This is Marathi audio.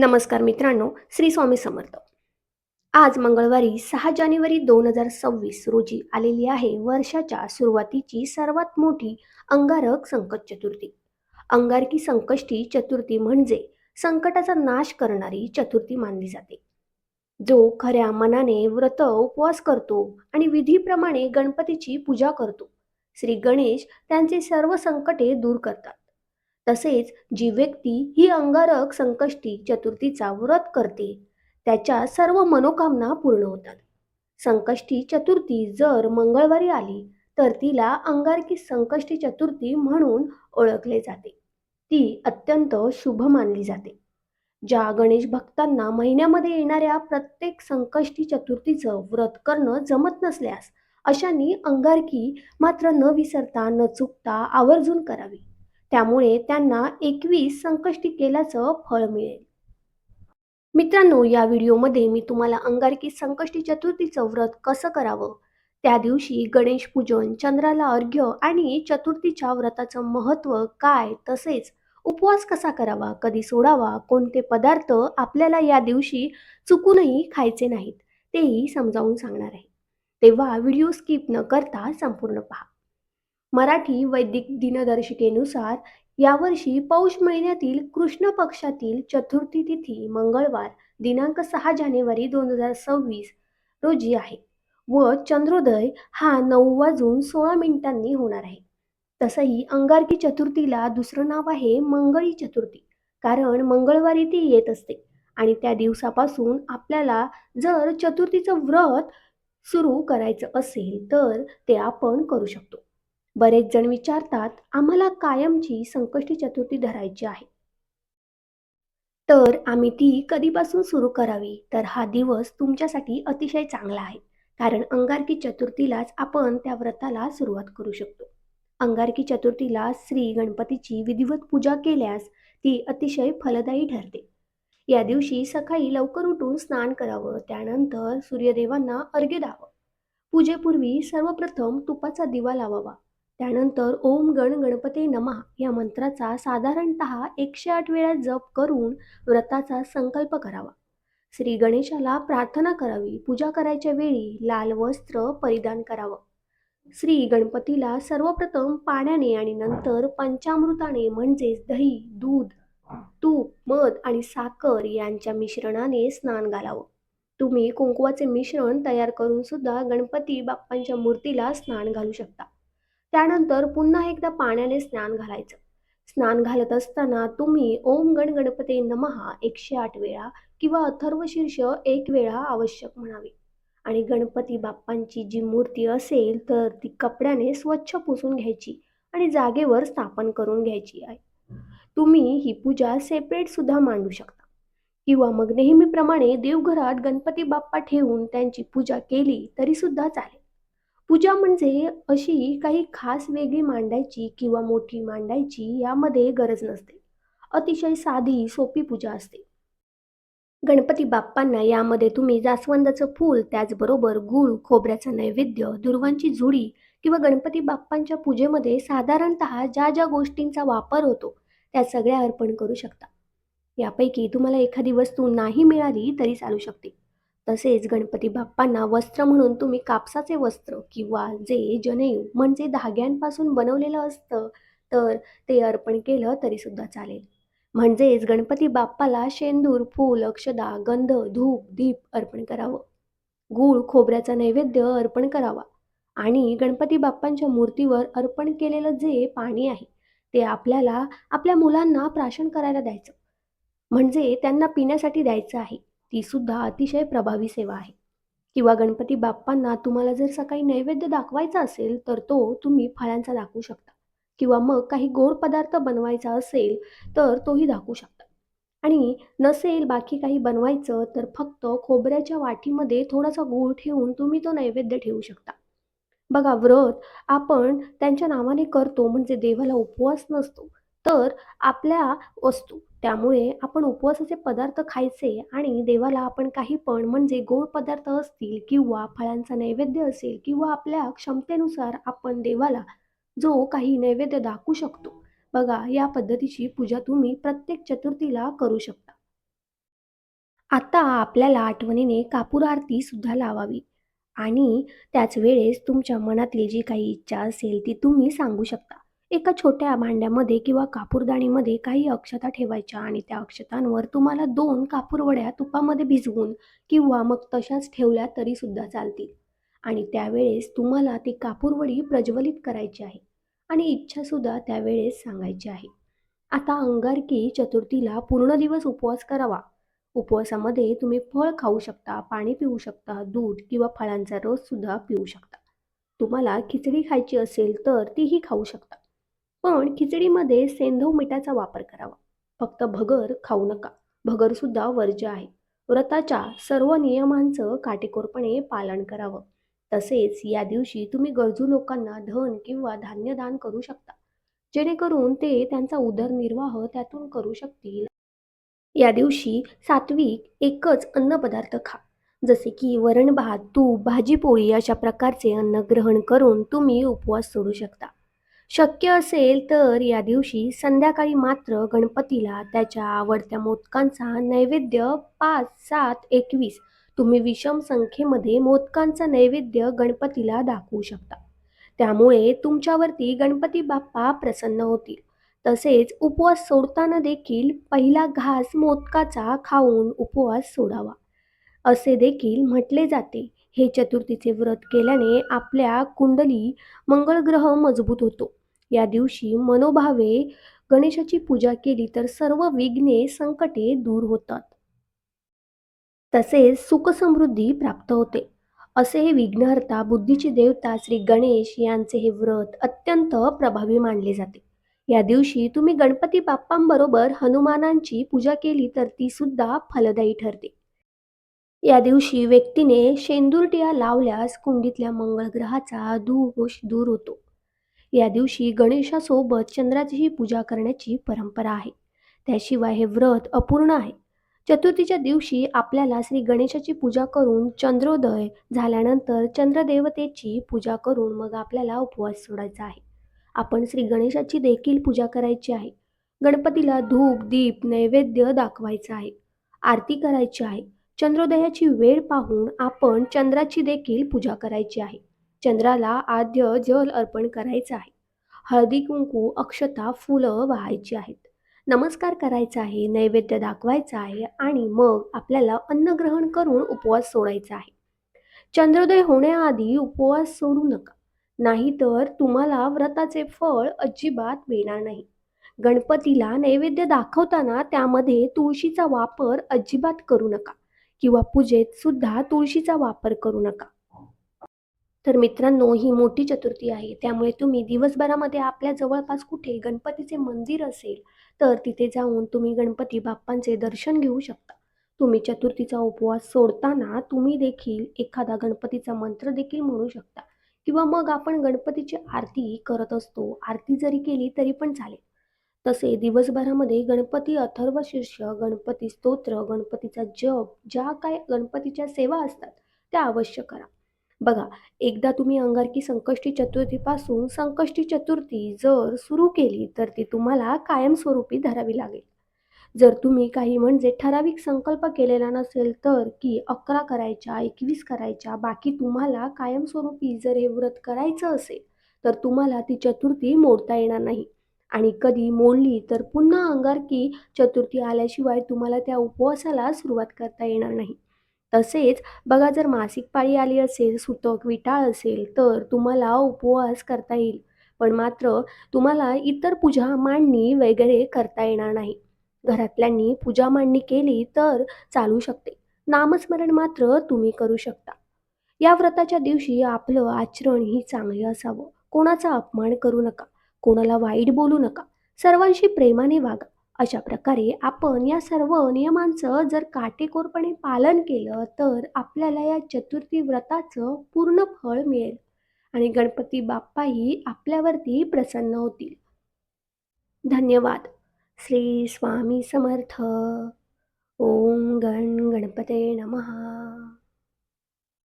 नमस्कार मित्रांनो श्री स्वामी समर्थ. आज मंगळवारी सहा जानेवारी दोन हजार सव्वीस रोजी आलेली आहे वर्षाच्या सुरुवातीची सर्वात मोठी अंगारक संकट चतुर्थी. अंगारकी संकष्टी चतुर्थी म्हणजे संकटाचा नाश करणारी चतुर्थी मानली जाते. जो खऱ्या मनाने व्रत उपवास करतो आणि विधीप्रमाणे गणपतीची पूजा करतो श्री गणेश त्यांचे सर्व संकटे दूर करतात. तसेच जी व्यक्ती ही अंगारक संकष्टी चतुर्थीचा व्रत करते त्याच्या सर्व मनोकामना पूर्ण होतात. संकष्टी चतुर्थी जर मंगळवारी आली तर तिला अंगारकी संकष्टी चतुर्थी म्हणून ओळखले जाते. ती अत्यंत शुभ मानली जाते. ज्या गणेश भक्तांना महिन्यामध्ये येणाऱ्या प्रत्येक संकष्टी चतुर्थीचं व्रत करणं जमत नसल्यास अशांनी अंगारकी मात्र न विसरता न चुकता आवर्जून करावी. त्यामुळे त्यांना एकवीस संकष्टी केल्याचं फळ मिळेल. मित्रांनो या व्हिडिओमध्ये मी तुम्हाला अंगारकी संकष्टी चतुर्थीचं व्रत कसं करावं? त्या दिवशी गणेश पूजन चंद्राला अर्घ्य आणि चतुर्थीच्या व्रताचं महत्त्व काय तसेच उपवास कसा करावा कधी सोडावा कोणते पदार्थ आपल्याला या दिवशी चुकूनही खायचे नाहीत तेही समजावून सांगणार आहे. तेव्हा व्हिडिओ स्किप न करता संपूर्ण पहा. मराठी वैदिक दिनदर्शिकेनुसार यावर्षी पौष महिन्यातील कृष्ण पक्षातील चतुर्थी तिथी मंगळवार दिनांक सहा जानेवारी दोन हजार सव्वीस रोजी आहे व चंद्रोदय हा नऊ वाजून सोळा मिनिटांनी होणार आहे. तसंही अंगारकी चतुर्थीला दुसरं नाव आहे मंगळी चतुर्थी कारण मंगळवारी ती येत असते आणि त्या दिवसापासून आपल्याला जर चतुर्थीचं व्रत सुरू करायचं असेल तर ते आपण करू शकतो. बरेच जण विचारतात आम्हाला कायमची संकष्टी चतुर्थी धरायची आहे. तर आम्ही ती कधीपासून सुरू करावी? तर हा दिवस तुमच्यासाठी अतिशय चांगला आहे कारण अंगारकी चतुर्थीलाच आपण त्या व्रताला सुरुवात करू शकतो. अंगारकी चतुर्थीला श्री गणपतीची विधिवत पूजा केल्यास ती अतिशय फलदायी ठरते. या दिवशी सकाळी लवकर उठून स्नान करावं त्यानंतर सूर्यदेवांना अर्घ्य द्यावं. पूजेपूर्वी सर्वप्रथम तुपाचा दिवा लावावा. त्यानंतर ओम गण गणपते नमः या मंत्राचा साधारणत एकशे आठ वेळा जप करून व्रताचा संकल्प करावा. श्री गणेशाला प्रार्थना करावी पूजा करायच्या वेळी लाल वस्त्र परिधान करावं. श्री गणपतीला सर्वप्रथम पाण्याने आणि नंतर पंचामृताने म्हणजेच दही दूध तूप मध आणि साखर यांच्या मिश्रणाने स्नान घालावं. तुम्ही कुंकवाचे मिश्रण तयार करून सुद्धा गणपती बाप्पांच्या मूर्तीला स्नान घालू शकता. त्यानंतर पुन्हा एकदा पाण्याने स्नान घालायचं. स्नान घालत असताना तुम्ही ओम गण गणपते नमहा एकशे आठ वेळा किंवा अथर्व शीर्ष एक वेळा आवश्यक म्हणावे. आणि गणपती बाप्पांची जी मूर्ती असेल तर ती कपड्याने स्वच्छ पुसून घ्यायची आणि जागेवर स्थापन करून घ्यायची आहे. तुम्ही ही पूजा सेपरेट सुद्धा मांडू शकता. किंवा मग नेहमीप्रमाणे देवघरात गणपती बाप्पा ठेवून त्यांची पूजा केली तरी सुद्धा चालेल. पूजा म्हणजे अशी काही खास वेगळी मांडायची किंवा मोठी मांडायची यामध्ये गरज नसते. अतिशय साधी सोपी पूजा असते. गणपती बाप्पांना यामध्ये तुम्ही जास्वंदाचं फूल त्याचबरोबर गूळ खोबऱ्याचं नैवेद्य दुर्वांची जुडी किंवा गणपती बाप्पांच्या पूजेमध्ये साधारणत ज्या ज्या गोष्टींचा वापर होतो त्या सगळ्या अर्पण करू शकता. यापैकी तुम्हाला एखादी वस्तू नाही मिळाली तरी चालू शकते. तसेच गणपती बाप्पांना वस्त्र म्हणून तुम्ही कापसाचे वस्त्र किंवा जे जनेऊ म्हणजे धाग्यांपासून बनवलेलं असतं तर ते अर्पण केलं तरी सुद्धा चालेल. म्हणजेच गणपती बाप्पाला शेंदूर फूल अक्षदा गंध धूप दीप अर्पण करावं. गूळ खोबऱ्याचा नैवेद्य अर्पण करावा. आणि गणपती बाप्पांच्या मूर्तीवर अर्पण केलेलं जे पाणी आहे ते आपल्याला आपल्या मुलांना प्राशन करायला द्यायचं. म्हणजे त्यांना पिण्यासाठी द्यायचं आहे. ती सुद्धा अतिशय प्रभावी सेवा आहे. किंवा गणपती बाप्पांना तुम्हाला जर सकाळी नैवेद्य दाखवायचा असेल तर तो तुम्ही फळांचा दाखवू शकता. किंवा मग काही गोड पदार्थ बनवायचा असेल तर तोही दाखवू शकता. आणि नसेल बाकी काही बनवायचं तर फक्त खोबऱ्याच्या वाटीमध्ये थोडासा गूळ ठेवून तुम्ही तो नैवेद्य ठेवू शकता. बघा व्रत आपण त्यांच्या नावाने करतो म्हणजे देवाला उपवास नसतो. तर आपल्या वस्तू. त्यामुळे आपण उपवासाचे पदार्थ खायचे आणि देवाला आपण काही पण म्हणजे गोड पदार्थ असतील किंवा फळांचा नैवेद्य असेल किंवा आपल्या क्षमतेनुसार आपण देवाला जो काही नैवेद्य दाखवू शकतो. बघा या पद्धतीची पूजा तुम्ही प्रत्येक चतुर्थीला करू शकता. आता आपल्याला आठवणीने कापूर आरती सुद्धा लावावी आणि त्याच वेळेस तुमच्या मनातील जी काही इच्छा असेल ती तुम्ही सांगू शकता. एका छोट्या भांड्यामध्ये किंवा कापूरदाणीमध्ये काही अक्षता ठेवायच्या आणि त्या अक्षतांवर तुम्हाला दोन कापूरवड्या तुपामध्ये भिजवून किंवा मग तशाच ठेवल्या तरीसुद्धा चालतील. आणि त्यावेळेस तुम्हाला ती कापूरवडी प्रज्वलित करायची आहे आणि इच्छासुद्धा त्यावेळेस सांगायची आहे. आता अंगारकी चतुर्थीला पूर्ण दिवस उपवास करावा. उपवासामध्ये तुम्ही फळ खाऊ शकता, पाणी पिऊ शकता, दूध किंवा फळांचा रससुद्धा पिऊ शकता. तुम्हाला खिचडी खायची असेल तर तीही खाऊ शकता. पण खिचडीमध्ये सेंधव मिठाचा वापर करावा. फक्त भगर खाऊ नका. भगरसुद्धा वर्ज्य आहे. व्रताच्या सर्व नियमांचं काटेकोरपणे पालन करावं. तसेच या दिवशी तुम्ही गरजू लोकांना धन किंवा धान्य दान करू शकता. जेणेकरून ते त्यांचा उदरनिर्वाह त्यातून करू शकतील. या दिवशी सात्विक एकच अन्नपदार्थ खा. जसे की वरण-भात, तूप, भाजी-पोळी अशा प्रकारचे अन्न ग्रहण करून तुम्ही उपवास सोडू शकता. शक्य असेल तर या दिवशी संध्याकाळी मात्र गणपतीला त्याच्या आवडत्या मोदकांचा नैवेद्य पाच, सात, एकवीस तुम्ही विषम संख्येमध्ये मोदकांचा नैवेद्य गणपतीला दाखवू शकता. त्यामुळे तुमच्यावरती गणपती बाप्पा प्रसन्न होतील. तसेच उपवास सोडताना देखील पहिला घास मोदकाचा खाऊन उपवास सोडावा. असे देखील म्हटले जाते. हे चतुर्थीचे व्रत केल्याने आपल्या कुंडली मंगळग्रह मजबूत होतो. या दिवशी मनोभावे गणेशाची पूजा केली तर सर्व विघ्ने, संकटे दूर होतात. तसेच सुख-समृद्धी प्राप्त होते. असे हे विघ्नहर्ता, बुद्धीचे देवता श्री गणेश यांचे हे व्रत अत्यंत प्रभावी मानले जाते. या दिवशी तुम्ही गणपती बाप्पांबरोबर हनुमानांची पूजा केली तर ती सुद्धा फलदायी ठरते. या दिवशी व्यक्तीने शेंदुरटिया लावल्यास कुंडीतल्या मंगळ ग्रहाचा दोष दूर होतो. या दिवशी गणेशासोबत चंद्राचीही पूजा करण्याची परंपरा आहे. त्याशिवाय हे व्रत अपूर्ण आहे. चतुर्थीच्या दिवशी आपल्याला श्री गणेशाची पूजा करून चंद्रोदय झाल्यानंतर चंद्रदेवतेची पूजा करून मग आपल्याला उपवास सोडायचा आहे. आपण श्री गणेशाची देखील पूजा करायची आहे. गणपतीला धूप, दीप, नैवेद्य दाखवायचा आहे. आरती करायची आहे. चंद्रोदयाची वेळ पाहून आपण चंद्राची देखील पूजा करायची आहे. चंद्राला आद्य जल अर्पण करायचं आहे. हळदी-कुंकू, अक्षता, फुलं वाहायची आहेत. नमस्कार करायचा आहे, नैवेद्य दाखवायचा आहे आणि मग आपल्याला अन्न ग्रहण करून उपवास सोडायचा आहे. चंद्रोदय होण्याआधी उपवास सोडू नका. नाहीतर तुम्हाला व्रताचे फळ अजिबात मिळणार नाही. गणपतीला नैवेद्य दाखवताना त्यामध्ये तुळशीचा वापर अजिबात करू नका किंवा पूजेत सुद्धा तुळशीचा वापर करू नका. तर मित्रांनो, ही मोठी चतुर्थी आहे. त्यामुळे तुम्ही दिवसभरामध्ये आपल्या जवळपास कुठे गणपतीचे मंदिर असेल, तर तिथे जाऊन तुम्ही गणपती बाप्पांचे दर्शन घेऊ शकता. तुम्ही चतुर्थीचा उपवास सोडताना तुम्ही देखील एखादा गणपतीचा मंत्र देखील म्हणू शकता किंवा मग आपण गणपतीची आरती करत असतो. आरती जरी केली तरी पण चालेल. तसे दिवसभरामध्ये गणपती अथर्वशीर्ष, गणपती स्तोत्र, गणपतीचा जप, ज्या काही गणपतीच्या सेवा असतात त्या अवश्य करा. बघा, एकदा तुम्ही अंगारकी संकष्टी चतुर्थीपासून संकष्टी चतुर्थी जर सुरू केली तर ती तुम्हाला कायमस्वरूपी धरावी लागेल. जर तुम्ही काही म्हणजे ठराविक संकल्प केलेला नसेल तर की 11 करायच्या, 21 करायच्या, बाकी तुम्हाला कायमस्वरूपी जर हे व्रत करायचं असेल, तर तुम्हाला ती चतुर्थी मोडता येणार नाही आणि कधी मोडली तर पुन्हा अंगारकी चतुर्थी आल्याशिवाय तुम्हाला त्या उपवासाला सुरुवात करता येणार नाही. तसेच बघा जर मासिक पाळी आली असेल, सुतक, विटाळ असेल तर तुम्हाला उपवास करता येईल. पण मात्र तुम्हाला इतर पूजा मांडणी वगैरे करता येणार नाही. घरातल्यांनी पूजा मांडणी केली तर चालू शकते. नामस्मरण मात्र तुम्ही करू शकता. या व्रताच्या दिवशी आपलं आचरण ही चांगलं असावं. कोणाचा अपमान करू नका. कोणाला वाईट बोलू नका. सर्वांशी प्रेमाने वागा. अशा प्रकारे आपण या सर्व नियमांचं जर काटेकोरपणे पालन केलं तर आपल्याला या चतुर्थी व्रताचं पूर्ण फळ मिळेल आणि गणपती बाप्पाही आपल्यावरती प्रसन्न होतील. धन्यवाद. श्री स्वामी समर्थ. ओम गण गणपते नमः